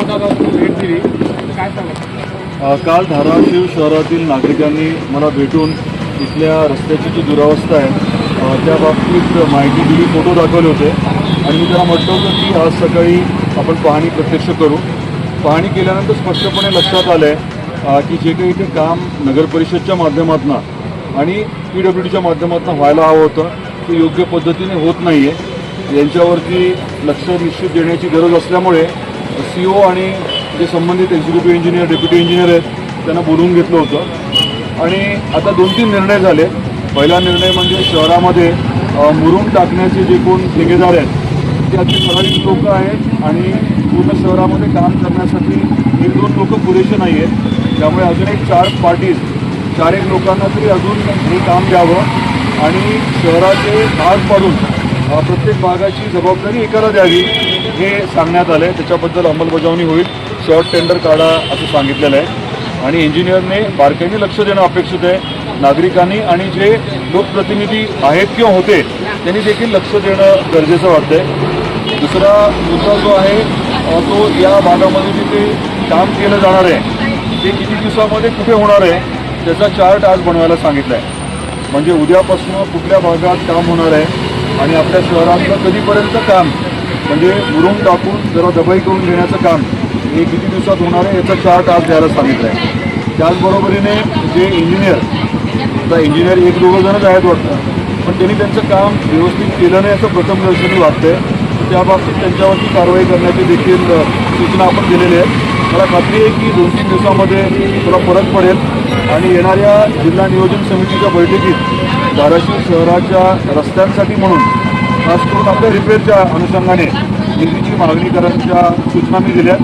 भेट दिली काय सांगा काल धाराशिव शहरातील नागरिकांनी मला भेटून इथल्या रस्त्याची जी दुरावस्था आहे त्या बाबतीत माहिती दिली फोटो दाखवले होते. आणि मी त्यांना म्हटलं होतं की आज सकाळी आपण पाहणी प्रत्यक्ष करू. पाहणी केल्यानंतर स्पष्टपणे लक्षात आलं आहे की जे काही ते काम नगर परिषदच्या माध्यमातून आणि पी डब्ल्यू डीच्या माध्यमातून व्हायला हवं होतं ते योग्य पद्धतीने होत नाही आहे यांच्यावरती लक्ष निश्चित देण्याची गरज असल्यामुळे सी ओ आणि जे संबंधित एक्झिक्युटिव्ह इंजिनियर डेप्युटी इंजिनियर आहेत त्यांना बोलवून घेतलं होतं. आणि आता दोन तीन निर्णय झाले. पहिला निर्णय म्हणजे शहरामध्ये मुरुम टाकण्याचे जे कोण ठेकेदार आहेत ते अगदी ठराविक लोक आहेत आणि पूर्ण शहरामध्ये काम करण्यासाठी एक दोन लोक पुरेसे नाही आहेत. त्यामुळे अजून एक चार पार्टीज चार एक लोकांना तरी अजून हे काम द्यावं आणि शहराचे भाग पाडून प्रत्येक भागाची जबाबदारी एकाला द्यावी. हे सांगण्यात आलं आहे त्याच्याबद्दल अंमलबजावणी होईल. शॉर्ट टेंडर काढा असं सांगितलेलं आहे. आणि इंजिनियरने बारकाईने लक्ष देणं अपेक्षित आहे. नागरिकांनी आणि जे लोकप्रतिनिधी आहेत किंवा होते त्यांनी देखील लक्ष देणं गरजेचं वाटतंय. दुसरा मुद्दा जो आहे तो या भागामध्ये जे ते काम केलं जाणार आहे ते किती दिवसामध्ये कुठे होणार आहे त्याचा चार्ट आज बनवायला सांगितला आहे. म्हणजे उद्यापासून कुठल्या भागात काम होणार आहे आणि आपल्या शहरातलं कधीपर्यंत काम म्हणजे मुरुम टाकून जरा दबाई करून घेण्याचं काम हे किती दिवसात होणार आहे याचा चार्ट आज द्यायला सांगितलं आहे त्याचबरोबरीने जे इंजिनियर आता इंजिनियर एक दोघं जणच आहेत वाटतं पण त्यांनी त्यांचं काम व्यवस्थित केलं नाही असं प्रथम दर्शनी वाटतंय. त्याबाबतीत त्यांच्यावरती कारवाई करण्याची देखील सूचना आपण दिलेल्या आहेत. मला खात्री आहे की दोन तीन दिवसामध्ये थोडा फरक पडेल. आणि येणाऱ्या जिल्हा नियोजन समितीच्या बैठकीत धाराशिव शहराच्या रस्त्यांसाठी म्हणून खास करून आपल्या रिपेअरच्या अनुषंगाने निधीची मागणी करण्याच्या सूचना मी दिल्या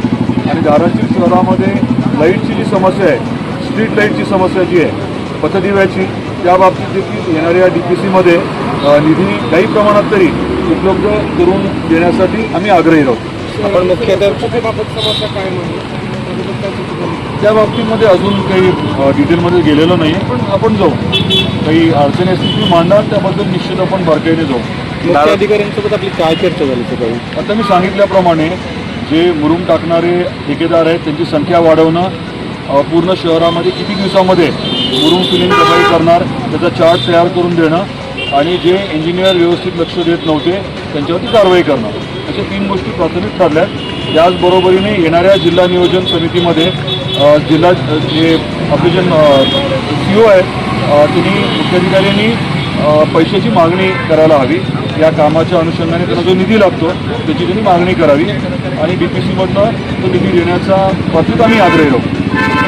आणि धाराशिव शहरामध्ये लाईटची जी समस्या आहे स्ट्रीट लाईटची समस्या जी आहे पथदिव्याची त्या बाबतीत देखील येणाऱ्या डी पी सीमध्ये निधी काही प्रमाणात तरी उपलब्ध करून देण्यासाठी आम्ही आग्रही राहू. आपण मुख्यतः? त्या बाबतीमध्ये अजून काही डिटेलमध्ये गेलेलो नाही पण आपण जाऊ. काही अडचणी असतील तुम्ही मांडा त्याबद्दल निश्चित आपण बारकाईने जाऊ. मुख्य अधिकाऱ्यांसोबत आपली काय चर्चा झाली सकाळी आता मी सांगितल्याप्रमाणे जे मुरुम टाकणारे ठेकेदार आहेत त्यांची संख्या वाढवणं पूर्ण शहरामध्ये किती दिवसामध्ये मुरुम फिलिंग दबाई करणार त्याचा चार्ट तयार करून देणं आणि जे इंजिनियर व्यवस्थित लक्ष देत नव्हते त्यांच्यावरती कारवाई करणं. अशा तीन गोष्टी प्राथमिक ठरल्यात. त्याचबरोबरीने येणाऱ्या जिल्हा नियोजन समितीमध्ये जिल्हा जे आपले जे सी ओ आहेत त्यांनी मुख्याधिकाऱ्यांनी पैशाची मागणी करायला हवी. या कामाच्या अनुषंगाने त्यांना जो निधी लागतो त्याची त्यांनी मागणी करावी. आणि डी पी सीमधनं तो निधी देण्याचा बाबतीत आम्ही आग्रही राहू.